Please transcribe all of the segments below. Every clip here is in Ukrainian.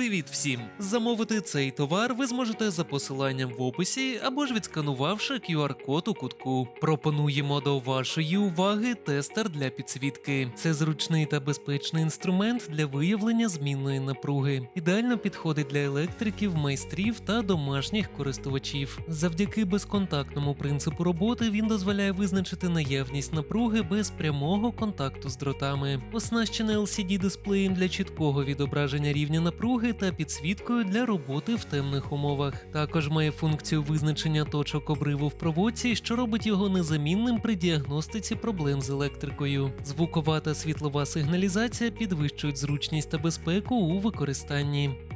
Привіт всім! Замовити цей товар ви зможете за посиланням в описі або ж відсканувавши QR-код у кутку. Пропонуємо до вашої уваги тестер для підсвітки. Це зручний та безпечний інструмент для виявлення змінної напруги. Ідеально підходить для електриків, майстрів та домашніх користувачів. Завдяки безконтактному принципу роботи він дозволяє визначити наявність напруги без прямого контакту з дротами. Оснащений LCD дисплеєм для чіткого відображення рівня напруги та підсвіткою для роботи в темних умовах. Також має функцію визначення точок обриву в проводці, що робить його незамінним при діагностиці проблем з електрикою. Звукова та світлова сигналізація підвищують зручність та безпеку у використанні.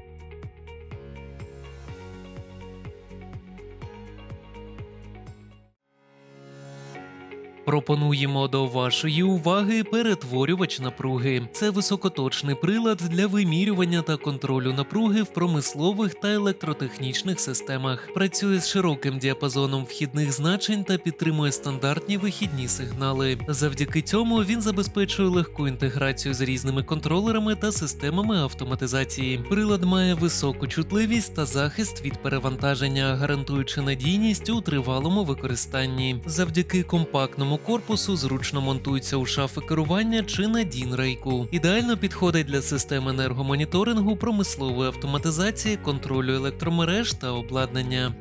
Пропонуємо до вашої уваги перетворювач напруги. Це високоточний прилад для вимірювання та контролю напруги в промислових та електротехнічних системах. Працює з широким діапазоном вхідних значень та підтримує стандартні вихідні сигнали. Завдяки цьому він забезпечує легку інтеграцію з різними контролерами та системами автоматизації. Прилад має високу чутливість та захист від перевантаження, гарантуючи надійність у тривалому використанні. Завдяки компактному корпусу зручно монтується у шафи керування чи на дін-рейку. Ідеально підходить для систем енергомоніторингу, промислової автоматизації, контролю електромереж та обладнання.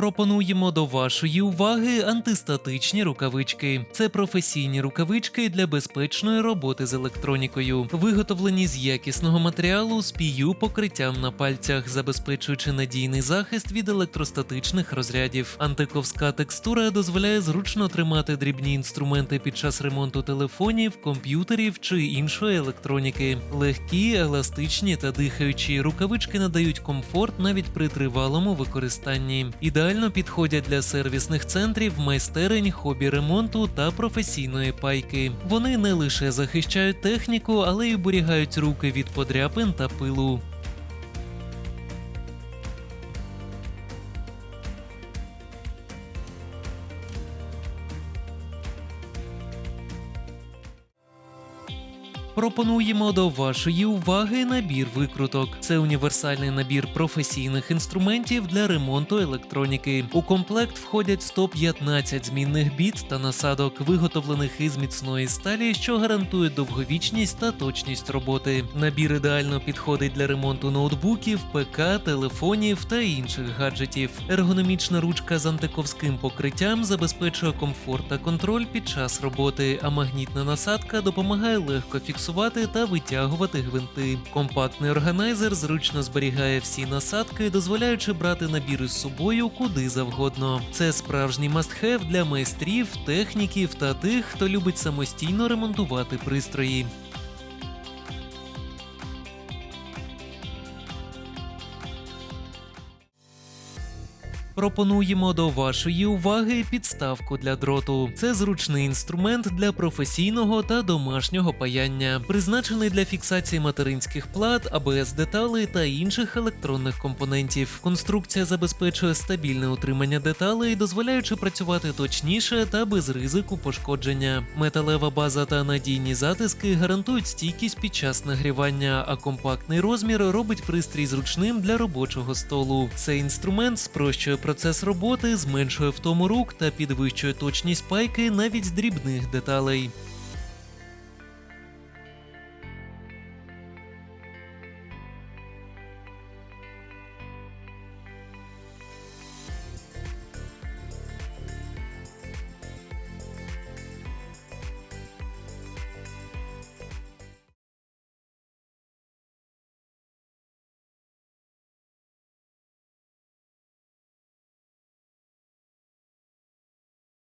Пропонуємо до вашої уваги антистатичні рукавички. Це професійні рукавички для безпечної роботи з електронікою, виготовлені з якісного матеріалу з пію покриттям на пальцях, забезпечуючи надійний захист від електростатичних розрядів. Антиковська текстура дозволяє зручно тримати дрібні інструменти під час ремонту телефонів, комп'ютерів чи іншої електроніки. Легкі, еластичні та дихаючі рукавички надають комфорт навіть при тривалому використанні. Ідеально підходять для сервісних центрів, майстерень, хобі ремонту та професійної пайки. Вони не лише захищають техніку, але й оберігають руки від подряпин та пилу. Пропонуємо до вашої уваги набір викруток. Це універсальний набір професійних інструментів для ремонту електроніки. У комплект входять 115 змінних біт та насадок, виготовлених із міцної сталі, що гарантує довговічність та точність роботи. Набір ідеально підходить для ремонту ноутбуків, ПК, телефонів та інших гаджетів. Ергономічна ручка з антиковським покриттям забезпечує комфорт та контроль під час роботи, а магнітна насадка допомагає легко фіксувати та витягувати гвинти. Компактний органайзер зручно зберігає всі насадки, дозволяючи брати набір із собою куди завгодно. Це справжній мастхев для майстрів, техніків та тих, хто любить самостійно ремонтувати пристрої. Пропонуємо до вашої уваги підставку для дроту. Це зручний інструмент для професійного та домашнього паяння, призначений для фіксації материнських плат, АБС деталей та інших електронних компонентів. Конструкція забезпечує стабільне утримання деталей, дозволяючи працювати точніше та без ризику пошкодження. Металева база та надійні затиски гарантують стійкість під час нагрівання, а компактний розмір робить пристрій зручним для робочого столу. Цей інструмент спрощує процес роботи, зменшує втому рук та підвищує точність пайки навіть з дрібних деталей.